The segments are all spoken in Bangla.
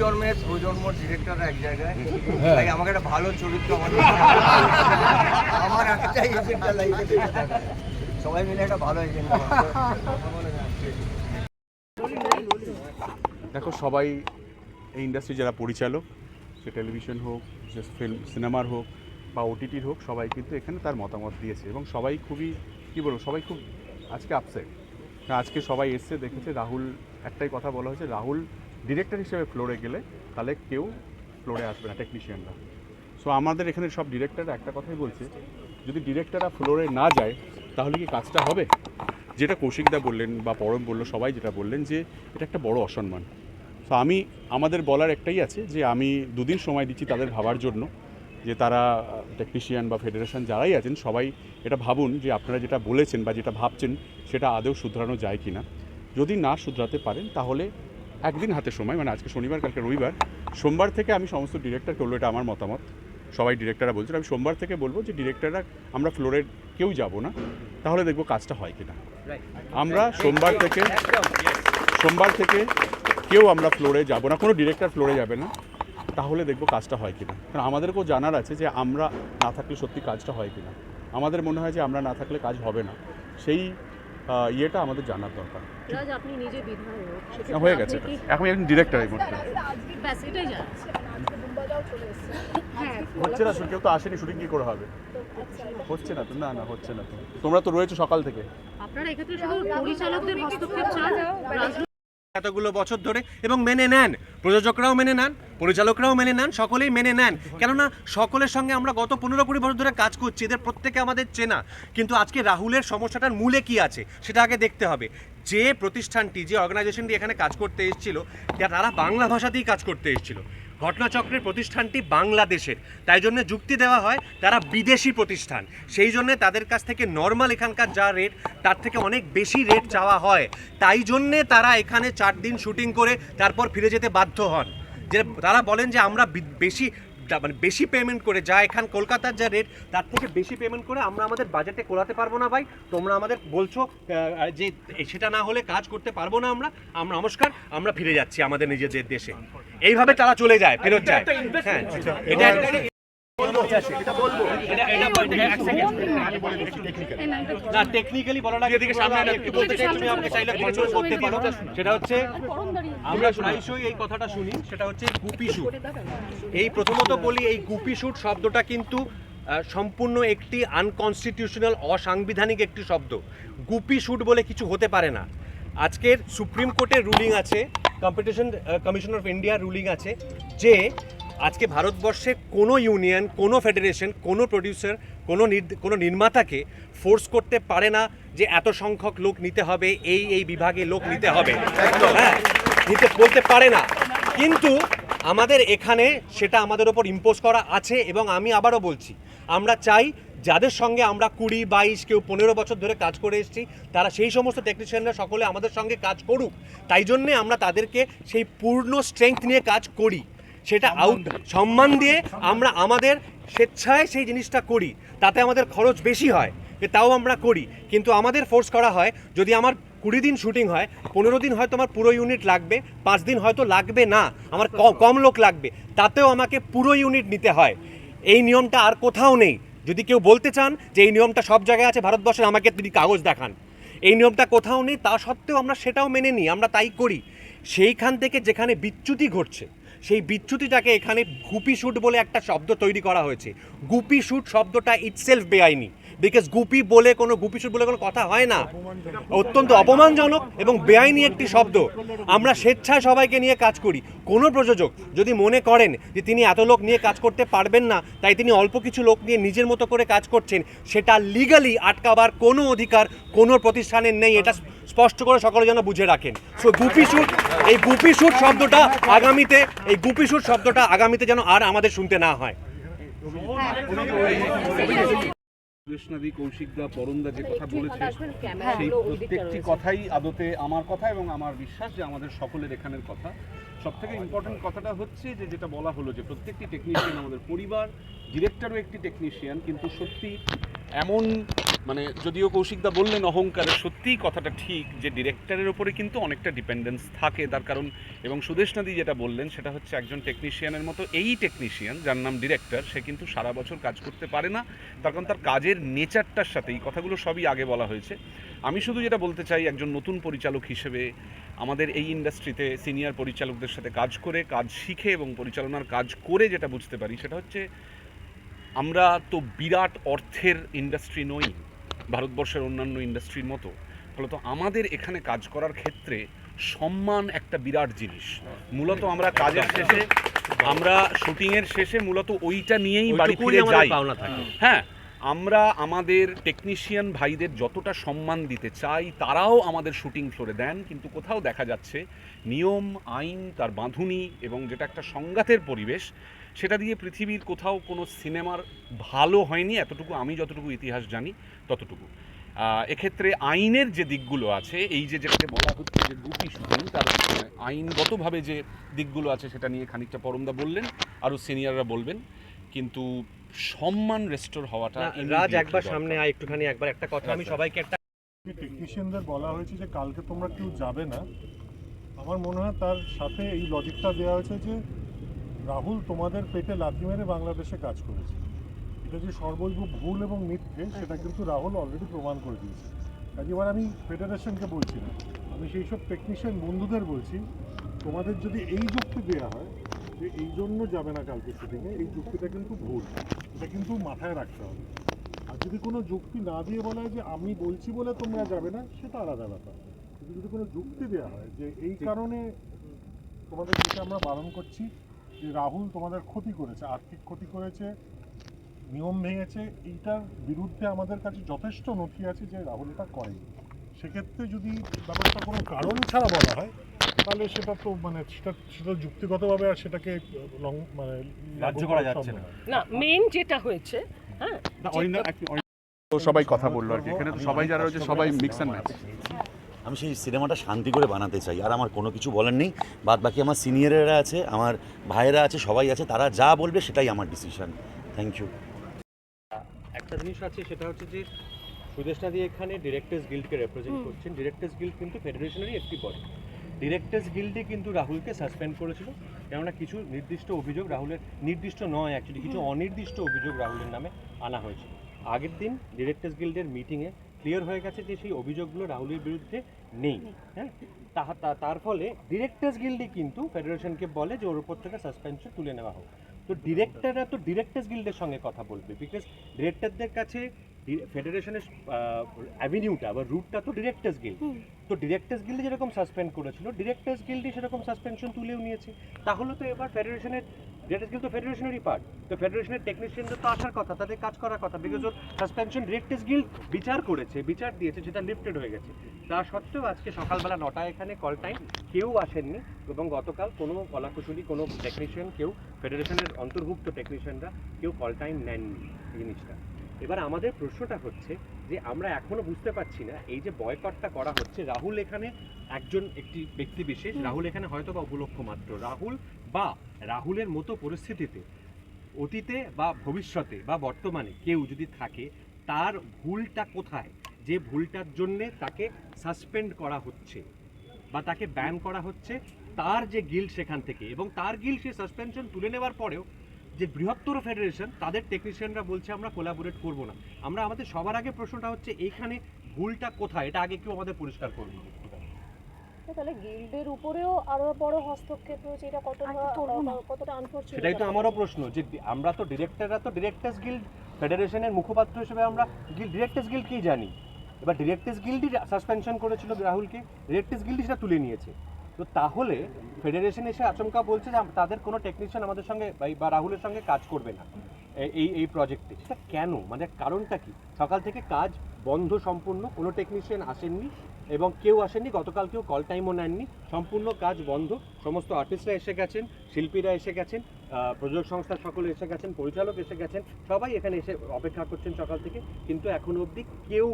জন্মের প্রজন্ম ডিরেক্টর এক জায়গায়। তাই আমাকে একটা ভালো চরিত্র আমাদের আমার একটাই এজেন্টটা লাইফে সবাই মিলে একটা ভালো এজেন্ট দেখো সবাই এই ইন্ডাস্ট্রি যারা পরিচালক সে টেলিভিশন হোক সে ফিল্ম সিনেমার হোক বা ওটিটির হোক সবাই কিন্তু এখানে তার মতামত দিয়েছে। এবং সবাই খুবই কী বলব সবাই খুব আজকে আপসেট আজকে সবাই এসছে দেখেছে রাহুল একটাই কথা বলা হয়েছে রাহুল ডিরেক্টর হিসেবে ফ্লোরে গেলে তাহলে কেউ ফ্লোরে আসবে না টেকনিশিয়ানরা সো আমাদের এখানে সব ডিরেক্টর একটা কথাই বলছে, যদি ডিরেক্টররা ফ্লোরে না যায়, তাহলে কি কাজটা হবে? যেটা কৌশিকদা বললেন বা পরম বলল, সবাই যেটা বললেন যে, এটা একটা বড় অসম্মান। তো আমি, আমাদের বলার একটাই আছে যে, আমি দুদিন সময় দিচ্ছি তাদের ভাবার জন্য, যে তারা টেকনিশিয়ান বা ফেডারেশন যারাই আছেন, সবাই এটা ভাবুন যে, আপনারা যেটা বলেছেন বা যেটা ভাবছেন, সেটা আদৌ শুধরানো যায় কি না যদি না শুধরাতে পারেন, তাহলে একদিন হাতে সময় মানে আজকে শনিবার কালকে রবিবার সোমবার থেকে আমি সমস্ত ডিরেক্টরকে বলব এটা আমার মতামত। সবাই ডিরেক্টররা বলছেন আমি সোমবার থেকে বলব যে ডিরেক্টররা আমরা ফ্লোরের কেউ যাব না তাহলে দেখব কাজটা হয় কিনা। আমরা সোমবার থেকে সোমবার থেকে কেউ আমরা ফ্লোরে যাব না কোনো ডিরেক্টর ফ্লোরে যাবে না তাহলে দেখব কাজটা হয় কিনা। কারণ আমাদেরকেও জানার আছে যে আমরা না থাকলে সত্যি কাজটা হয় কিনা। আমাদের মনে হয় যে আমরা না থাকলে কাজ হবে না। সেই ইয়েটা আমাদের জানার দরকার। আপনি নিজে বিধায়ক হয়ে গেছে এখন একজন ডিরেক্টর এই মুহূর্তে। জানাচ্ছি হ্যাঁ। হচ্ছে না কেউ তো আসেনি শুটিং কি করে হবে? হচ্ছে না তো না না হচ্ছে না তো। তোমরা তো রয়েছো সকাল থেকে। আপনারা এক্ষেত্রে শুধু পরিচালকদের হস্তক্ষেপ চান? রাজনৈতিক এতগুলো বছর ধরে এবং মেনে নেন। প্রযোজকরাও মেনে নেন, পরিচালকরাও মেনে নেন, সকলেই মেনে নেন। কেননা সকলের সঙ্গে আমরা গত পনেরো কুড়ি বছর ধরে কাজ করছি, এদের প্রত্যেকে আমাদের চেনা। কিন্তু আজকে রাহুলের সমস্যাটার মূলে কি আছে, সেটা আগে দেখতে হবে। যে প্রতিষ্ঠানটি, যে অর্গানাইজেশনটি এখানে কাজ করতে এসেছিল তারা বাংলা ভাষাতেই কাজ করতে এসেছিল। ঘটনাচক্রের প্রতিষ্ঠানটি বাংলাদেশের। তাই জন্য যুক্তি দেওয়া হয়, তারা বিদেশি প্রতিষ্ঠান। সেই জন্য তাদের কাছ থেকে নর্মাল এখানকার যা রেট তার থেকে অনেক বেশি রেট চাওয়া হয়। তাই জন্যে তারা এখানে চার দিন শুটিং করে তারপর ফিরে যেতে বাধ্য হন। যে তারা বলেন যে আমরা বেশি মানে বেশি পেমেন্ট করে যা এখান কলকাতার যা রেট তার থেকে বেশি পেমেন্ট করে আমরা আমাদের বাজেটে কোলাতে পারব না ভাই। তোমরা আমাদের বলছো যে সেটা না হলে কাজ করতে পারব না আমরা। আমরা নমস্কার আমরা ফিরে যাচ্ছি আমাদের নিজেদের দেশে। এইভাবে তারা চলে যায় ফেরত যায়। হ্যাঁ এটা না টেকনিক্যালি বলার আগে দিকে সামনে একটু বলতে চাই তুমি আমাকে চাইলে কন্ট্রোল করতে পারো। সেটা হচ্ছে আমরা প্রায়শই এই কথাটা শুনি সেটা হচ্ছে গুপি শুট এই প্রথমত বলি এই গুপি শুট শব্দটা কিন্তু সম্পূর্ণ একটি আনকনস্টিটিউশনাল অসাংবিধানিক একটি শব্দ। গুপি শুট বলে কিছু হতে পারে না। আজকের সুপ্রিম কোর্টের রুলিং আছে কম্পিটিশন কমিশন অফ ইন্ডিয়ার রুলিং আছে যে আজকে ভারতবর্ষে কোনো ইউনিয়ন কোনো ফেডারেশন কোনো প্রডিউসার কোনো কোনো নির্মাতাকে ফোর্স করতে পারে না যে এত সংখ্যক লোক নিতে হবে এই এই বিভাগে লোক নিতে হবে। হ্যাঁ নিতে বলতে পারে না। কিন্তু আমাদের এখানে সেটা আমাদের ওপর ইম্পোজ করা আছে এবং আমি আবারও বলছি আমরা চাই যাদের সঙ্গে আমরা কুড়ি বাইশ কেউ পনেরো বছর ধরে কাজ করে এসেছি তারা সেই সমস্ত টেকনিশিয়ানরা সকলে আমাদের সঙ্গে কাজ করুক। তাই জন্যে আমরা তাদেরকে সেই পূর্ণ স্ট্রেংথ নিয়ে কাজ করি। সেটা আউট সম্মান দিয়ে। আমরা আমাদের স্বেচ্ছায় সেই জিনিসটা করি তাতে আমাদের খরচ বেশি হয় তাও আমরা করি। কিন্তু আমাদের ফোর্স করা হয় যদি আমার কুড়ি দিন শুটিং হয় পনেরো দিন হয়তো আমার পুরো ইউনিট লাগবে পাঁচ দিন হয়তো লাগবে না আমার ক- কম লোক লাগবে তাতেও আমাকে পুরো ইউনিট নিতে হয়। এই নিয়মটা আর কোথাও নেই। যদি কেউ বলতে চান যে এই নিয়মটা সব জায়গায় আছে ভারতবর্ষে আমাকে তিনি কাগজ দেখান। এই নিয়মটা কোথাও নেই তা সত্ত্বেও আমরা সেটাও মেনে নিই আমরা তাই করি। সেইখান থেকে যেখানে বিচ্যুতি ঘটছে সেই বিচ্যুতিটাকে এখানে গুপি শুট বলে একটা শব্দ তৈরি করা হয়েছে। গুপি শুট শব্দটা ইটসেলফ বেআইনি। বিকজ গুপি বলে কোনো, গুপি শুট বলে কোনো কথা হয় না। অত্যন্ত অপমানজনক এবং বেআইনি একটি শব্দ। আমরা স্বেচ্ছায় সবাইকে নিয়ে কাজ করি। কোনো প্রযোজক যদি মনে করেন যে তিনি এত লোক নিয়ে কাজ করতে পারবেন না, তাই তিনি অল্প কিছু লোক নিয়ে নিজের মতো করে কাজ করছেন, সেটা লিগালি আটকাবার কোনো অধিকার কোনো প্রতিষ্ঠানের নেই, এটা স্পষ্ট করে সকলে যেন বুঝে রাখেন। সো গুপি শুট এই গুপি শব্দটা আগামীতে, এই গুপি শব্দটা আগামীতে যেন আর আমাদের শুনতে না হয়। কৃষ্ণাদি কৌশিকদা পরমদা যে কথা একটু বলেছে সেই প্রত্যেকটি কথাই আদতে আমার কথা এবং আমার বিশ্বাস যে আমাদের সকলের এখানের কথা। সব থেকে ইম্পর্টেন্ট কথাটা হচ্ছে যে যেটা বলা হলো যে প্রত্যেকটি টেকনিশিয়ান আমাদের পরিবার ডিরেক্টরও একটি টেকনিশিয়ান কিন্তু সত্যি এমন মানে যদিও কৌশিকদা বললেন অহংকারে, সত্যিই কথাটা ঠিক যে ডিরেক্টরের ওপরে কিন্তু অনেকটা ডিপেন্ডেন্স থাকে। তার কারণ, এবং সুদেশনাদি যেটা বললেন, সেটা হচ্ছে একজন টেকনিশিয়ানের মতো। এই টেকনিশিয়ান যার নাম ডিরেক্টর সে কিন্তু সারা বছর কাজ করতে পারে না। তার কারণ তার কাজের নেচারটার সাথে, এই কথাগুলো সবই আগে বলা হয়েছে। আমি শুধু যেটা বলতে চাই, একজন নতুন পরিচালক হিসেবে আমাদের এই ইন্ডাস্ট্রিতে সিনিয়র পরিচালকদের সাথে কাজ করে, কাজ শিখে এবং পরিচালনার কাজ করে যেটা বুঝতে পারি, সেটা হচ্ছে আমরা তো বিরাট অর্থের ইন্ডাস্ট্রি নই ভারতবর্ষের অন্যান্য ইন্ডাস্ট্রির মতো। ফলত আমাদের এখানে কাজ করার ক্ষেত্রে সম্মান একটা বিরাট জিনিস। মূলত আমরা কাজের শেষে আমরা শুটিংয়ের শেষে মূলত ওইটা নিয়েই বাড়ি ফিরে যাই। হ্যাঁ আমরা আমাদের টেকনিশিয়ান ভাইদের যতটা সম্মান দিতে চাই, তারাও আমাদের শুটিং ফ্লোরে দেন, কিন্তু কোথাও দেখা যাচ্ছে নিয়ম, আইন, তার বাঁধুনি এবং যেটা একটা সংঘাতের পরিবেশ, সেটা দিয়ে পৃথিবীর কোথাও কোনো সিনেমার ভালো হয়নি, এতটুকু আমি যতটুকু ইতিহাস জানি, ততটুকু। এক্ষেত্রে আইনের যে দিকগুলো আছে, এই যে যেটাকে বলা হচ্ছে যে গুপি শুটিং তার আইনগতভাবে যে দিকগুলো আছে, সেটা নিয়ে খানিকটা পরমদা বললেন, আরও সিনিয়ররা বলবেন। কিন্তু সম্মান রেস্টোর হওয়াটা রাজ একবার সামনে আয় একটুখানি একবার একটা কথা আমি সবাইকে একটা টেকনিশিয়ানদের বলা হয়েছে যে কালকে তোমরা কেউ যাবে না। আমার মনে হয় তার সাথে এই লজিকটা দেওয়া হয়েছে যে রাহুল তোমাদের পেটে লাথি মেরে বাংলাদেশে কাজ করেছে। এটা যে সর্বৈব ভুল এবং মিথ্যে সেটা কিন্তু রাহুল অলরেডি প্রমাণ করে দিয়েছে। কাজে এবার আমি ফেডারেশনকে বলছি না। আমি সেই সব টেকনিশিয়ান বন্ধুদের বলছি তোমাদের যদি এই যুক্তি দেওয়া হয় যে এই জন্য যাবে না কালকে শুটিংয়ে এই যুক্তিটা কিন্তু ভুল। এটা কিন্তু মাথায় রাখতে হবে। আর যদি কোনো যুক্তি না দিয়ে বলা হয় যে আমি বলছি বলে তোমরা যাবে না সেটা আলাদা ব্যাপার। কিন্তু যদি কোনো যুক্তি দেওয়া হয় যে এই কারণে তোমাদের যেটা আমরা বারণ করছি যে রাহুল তোমাদের ক্ষতি করেছে আর্থিক ক্ষতি করেছে নিয়ম ভেঙেছে এইটার বিরুদ্ধে আমাদের কাছে যথেষ্ট নথি আছে যে রাহুল এটা করেনি। সেক্ষেত্রে যদি ব্যাপারটা কোনো কারণ ছাড়া বলা হয় তাহলে সেটা তো মানে সেটা সেটা যুক্তিগতভাবে আর সেটাকে লং মানে গ্রাহ্য করা যাচ্ছে না। না। মেন যেটা হয়েছে হ্যাঁ সবাই কথা বলল আর কি। এখানে তো সবাই যারা রয়েছে সবাই মিক্স অ্যান্ড ম্যাচ আমি সেই সিনেমাটা শান্তি করে বানাতে চাই আর আমার কোনো কিছু বলার নেই। বাদ বাকি আমার সিনিয়রেরা আছে আমার ভাইয়েরা আছে সবাই আছে তারা যা বলবে সেটাই আমার ডিসিশন থ্যাংক ইউ একটা জিনিস আছে সেটা হচ্ছে যে সুদেশনা দিয়ে এখানে ডিরেক্টর্স গিল্ডকে রেপ্রেজেন্ট করছেন। ডিরেক্টর্স গিল্ড কিন্তু ফেডারেশনেরই একটি বডি ডিরেক্টর্স গিল্ডই কিন্তু রাহুলকে সাসপেন্ড করেছিল। কেননা কিছু নির্দিষ্ট অভিযোগ রাহুলের নির্দিষ্ট নয় অ্যাকচুয়ালি কিছু অনির্দিষ্ট অভিযোগ রাহুলের নামে আনা হয়েছিল আগের দিন ডিরেক্টর্স গিল্ডের মিটিংয়ে ক্লিয়ার হয়ে গেছে যে সেই অভিযোগগুলো রাহুলের বিরুদ্ধে নেই। হ্যাঁ? তাহা তা- তার ফলে ডিরেক্টর্স গিল্ডই কিন্তু ফেডারেশনকে বলে যে ওর উপর থেকে সাসপেনশন তুলে নেওয়া হোক। তো ডিরেক্টররা তো ডিরেক্টর্স গিল্ডের সঙ্গে কথা বলবে। বিকজ ডিরেক্টরদের কাছে ফেডারেশনের অ্যাভিনিউটা বা রুটটা তো ডিরেক্টর্স গিল্ড তো ডিরেক্টর্স গিল্ডে যেরকম সাসপেন্ড করেছিল ডিরেক্টর্স গিল্ডে সেরকম সাসপেনশন তুলেও নিয়েছে। তাহলে তো এবার ফেডারেশনের ডিরেক্টর্স গিল্ড তো ফেডারেশনেরই পার্ট তো ফেডারেশনের টেকনিশিয়ানদের তো আসার কথা তাদের কাজ করার কথা বিকজ ওর সাসপেনশন ডিরেক্টর্স গিল্ড বিচার করেছে বিচার দিয়েছে সেটা লিফটেড হয়ে গেছে। তা সত্ত্বেও আজকে সকালবেলা নটায় এখানে কল টাইম কেউ আসেননি এবং গতকাল কোনো কলাকুশলী কোনো টেকনিশিয়ান কেউ ফেডারেশনের অন্তর্ভুক্ত টেকনিশিয়ানরা কেউ কল টাইম নেননি এই জিনিসটা। এবার আমাদের প্রশ্নটা হচ্ছে যে আমরা এখনও বুঝতে পারছি না এই যে বয়কটটা করা হচ্ছে রাহুল এখানে একজন একটি ব্যক্তি বিশেষ রাহুল এখানে হয়তো বা উপলক্ষ মাত্র। রাহুল বা রাহুলের মতো পরিস্থিতিতে অতীতে বা ভবিষ্যতে বা বর্তমানে কেউ যদি থাকে তার ভুলটা কোথায়? যে ভুলটার জন্যে তাকে সাসপেন্ড করা হচ্ছে বা তাকে ব্যান করা হচ্ছে তার যে গিল সেখান থেকে এবং তার গিল সে সাসপেনশন তুলে নেওয়ার পরেও যে বৃহত্তর ফেডারেশন তাদের টেকনিশিয়ানরা বলছে আমরা কোলাবোরেট করব না। আমরা আমাদের সবার আগে প্রশ্নটা হচ্ছে এইখানে ভুলটা কোথায়? এটা আগে কেউ আমাদের পরিষ্কার করবে তাহলে গিল্ডের উপরেও আরও বড় হস্তক্ষেপ রয়েছে এটা কতটা কতটা আনফরচুনেট সেটাই তো আমারও প্রশ্ন যে আমরা তো ডিরেক্টররা তো ডিরেক্টর্স গিল্ড ফেডারেশনের মুখপাত্র হিসেবে আমরা ডিরেক্টর্স গিল্ড কি জানি? এবার ডিরেক্টর্স গিল্ডই সাসপেনশন করেছিল রাহুলকে ডিরেক্টর্স গিল্ডই সেটা তুলে নিয়েছে। তো তাহলে ফেডারেশন এসে আচমকা বলছে যে তাদের কোনো টেকনিশিয়ান আমাদের সঙ্গে বা- রাহুলের সঙ্গে কাজ করবে না এই এই প্রজেক্টে সেটা কেন? মানে কারণটা কি? সকাল থেকে কাজ বন্ধ সম্পূর্ণ কোনো টেকনিশিয়ান আসেননি এবং কেউ আসেননি গতকাল কেউ কল টাইমও নেননি। সম্পূর্ণ কাজ বন্ধ সমস্ত আর্টিস্টরা এসে গেছেন শিল্পীরা এসে গেছেন প্রযোজক সংস্থার সকলে এসে গেছেন পরিচালক এসে গেছেন সবাই এখানে এসে অপেক্ষা করছেন সকাল থেকে। কিন্তু এখনও অবধি কেউ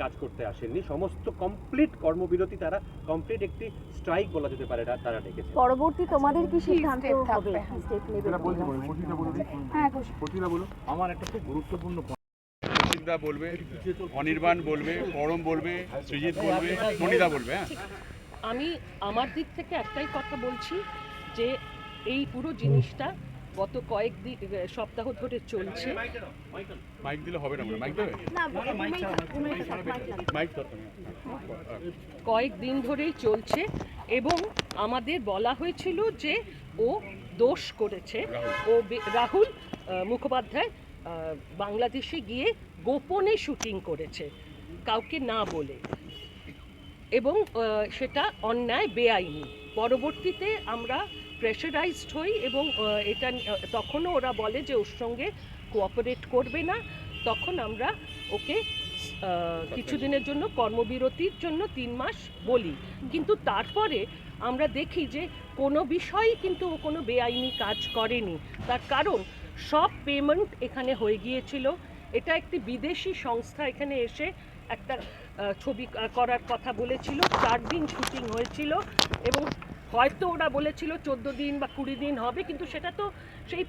কাজ করতে আসেননি। সমস্ত কমপ্লিট কর্মবিরতি তারা কমপ্লিট একটি স্ট্রাইক বলা যেতে পারে তারা ডেকেছে। পরবর্তী তোমাদের কি সিদ্ধান্ত হবে। হ্যাঁ বলো আমার একটা খুব গুরুত্বপূর্ণ point। দা বলবে অনির্বাণ বলবে পরম বলবে সৃজিত বলবে মনিদা বলবে হ্যাঁ। আমি আমার দিক থেকে একটাই কথা বলছি যে এই পুরো জিনিসটা গত কয়েক দিন সপ্তাহ ধরে চলছে। মাইক দিলে হবে না মাইক দেবে? মাইক কয়েক দিন ধরেই চলছে এবং আমাদের বলা হয়েছিল যে ও দোষ করেছে। ও রাহুল মুখোপাধ্যায় বাংলাদেশে গিয়ে গোপনে শুটিং করেছে, কাউকে না বলে। এবং সেটা অন্যায় বেআইনি। পরবর্তীতে আমরা প্রেশারাইজড হই এবং এটা তখনও ওরা বলে যে ওর সঙ্গে কোঅপারেট করবে না। তখন আমরা ওকে কিছুদিনের জন্য কর্মবিরতির জন্য তিন মাস বলি। কিন্তু তারপরে আমরা দেখি যে কোনো বিষয়ই কিন্তু ও কোনো বেআইনি কাজ করেনি। তার কারণ সব পেমেন্ট এখানে হয়ে গিয়েছিল। এটা একটি বিদেশি সংস্থা এখানে এসে একটা ছবি করার কথা বলেছিল। চার দিন শুটিং হয়েছিল এবং হয়তো ওরা বলেছিল চোদ্দ দিন বা কুড়ি দিন হবে, কিন্তু সেটা তো সেই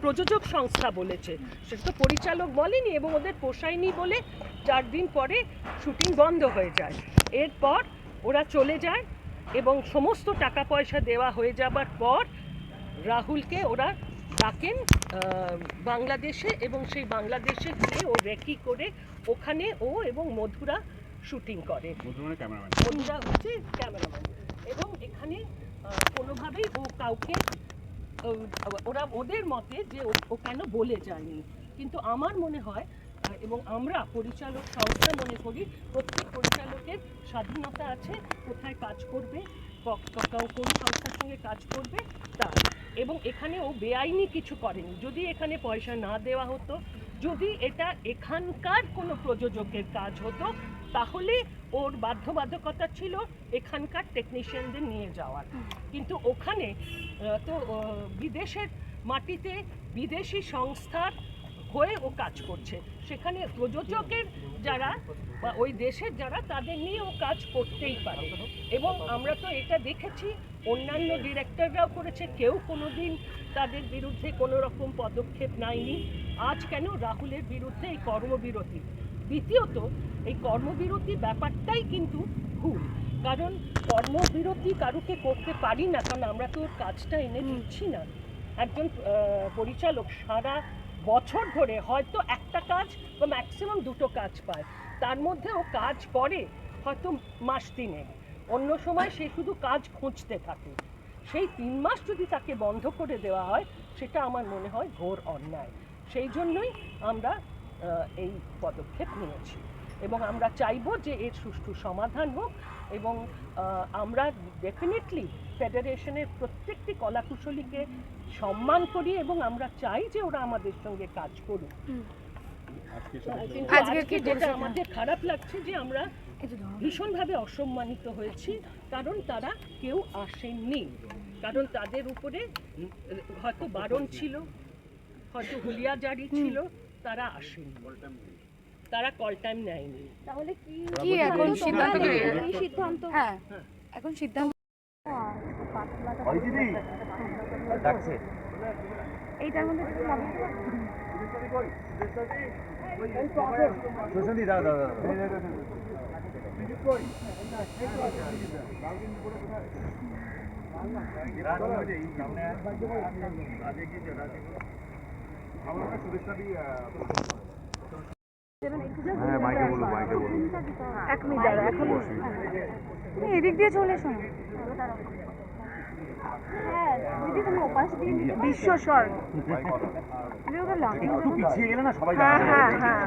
প্রযোজক সংস্থা বলেছে। সেটা তো পরিচালক বলেনি এবং ওদের পোষায়নি বলে চার দিন পরে শুটিং বন্ধ হয়ে যায়। এরপর ওরা চলে যায় এবং সমস্ত টাকা পয়সা দেওয়া হয়ে যাবার পর রাহুলকে ওরা ডাকেন বাংলাদেশে এবং সেই বাংলাদেশে গিয়ে ও রেকি করে ওখানে ও এবং মধুরা শুটিং করে। মধুরা হচ্ছে ক্যামেরাম্যান। এবং এখানে কোনোভাবেই ও কাউকে ওরা ওদের মতে যে ও- কেন বলে যায়নি। কিন্তু আমার মনে হয় এবং আমরা পরিচালক সংস্থা মনে করি প্রত্যেক পরিচালকের স্বাধীনতা আছে কোথায় কাজ করবে কোন সংস্থার সঙ্গে কাজ করবে তার। এবং এখানে ও বেআইনি কিছু করেনি। যদি এখানে পয়সা না দেওয়া হতো যদি এটা এখানকার কোনো প্রযোজকের কাজ হতো তাহলে ওর বাধ্যবাধকতা ছিল এখানকার টেকনিশিয়ানদের নিয়ে যাওয়ার। কিন্তু ওখানে তো বিদেশের মাটিতে বিদেশি সংস্থার হয়ে ও কাজ করছে। সেখানে প্রযোজকের যারা বা ওই দেশের যারা, তাদের নিয়ে ও কাজ করতেই পারে। এবং আমরা তো এটা দেখেছি, অন্যান্য ডিরেক্টররাও করেছে। কেউ কোনোদিন তাদের বিরুদ্ধে কোনো রকম পদক্ষেপ নেয়নি। আজ কেন রাহুলের বিরুদ্ধে এই কর্মবিরতি? দ্বিতীয়ত, এই কর্মবিরতি ব্যাপারটাই কিন্তু ভুল। কারণ কর্মবিরতি কারুকে করতে পারি না, কারণ আমরা তো কাজটা এনে দিচ্ছি না। একজন পরিচালক সারা বছর ধরে হয়তো একটা কাজ বা ম্যাক্সিমাম দুটো কাজ পায়। তার মধ্যে ও কাজ করে হয়তো মাস তিনে অন্য সময় সে শুধু কাজ খুঁজতে থাকে। সেই তিন মাস যদি তাকে বন্ধ করে দেওয়া হয়, সেটা আমার মনে হয় ঘোর অন্যায়। সেই জন্যই আমরা এই পদক্ষেপ নিয়েছি। এবং আমরা চাইব যে এর সুষ্ঠু সমাধান হোক এবং আমরা ডেফিনেটলি ফেডারেশনের প্রত্যেকটি কলাকুশলীকে সম্মান করি এবং আমরা চাই যে ওরা আমাদের সঙ্গে কাজ করুক। আজকের কি আজকে যেটা আমাদের খারাপ লাগছে যে আমরা ভীষণভাবে অসম্মানিত হয়েছি কারণ তারা কেউ আসেননি। কারণ তাদের উপরে হয়তো বারণ ছিল হয়তো হুলিয়া জারি ছিল তারা আসেনি তারা কল টাইম নেয়নি। তাহলে কি কি এখন সিদ্ধান্ত কি? কি সিদ্ধান্ত? হ্যাঁ এখন সিদ্ধান্ত এইটার মধ্যে কিছু লাগাতে পারব? এক মিনিট দাঁড়া এখন তুমি এদিক দিয়ে চলে এসো। হ্যাঁ তুমি ওপাশ একটু পিছিয়ে গেলে না সবাই হ্যাঁ হ্যাঁ হ্যাঁ।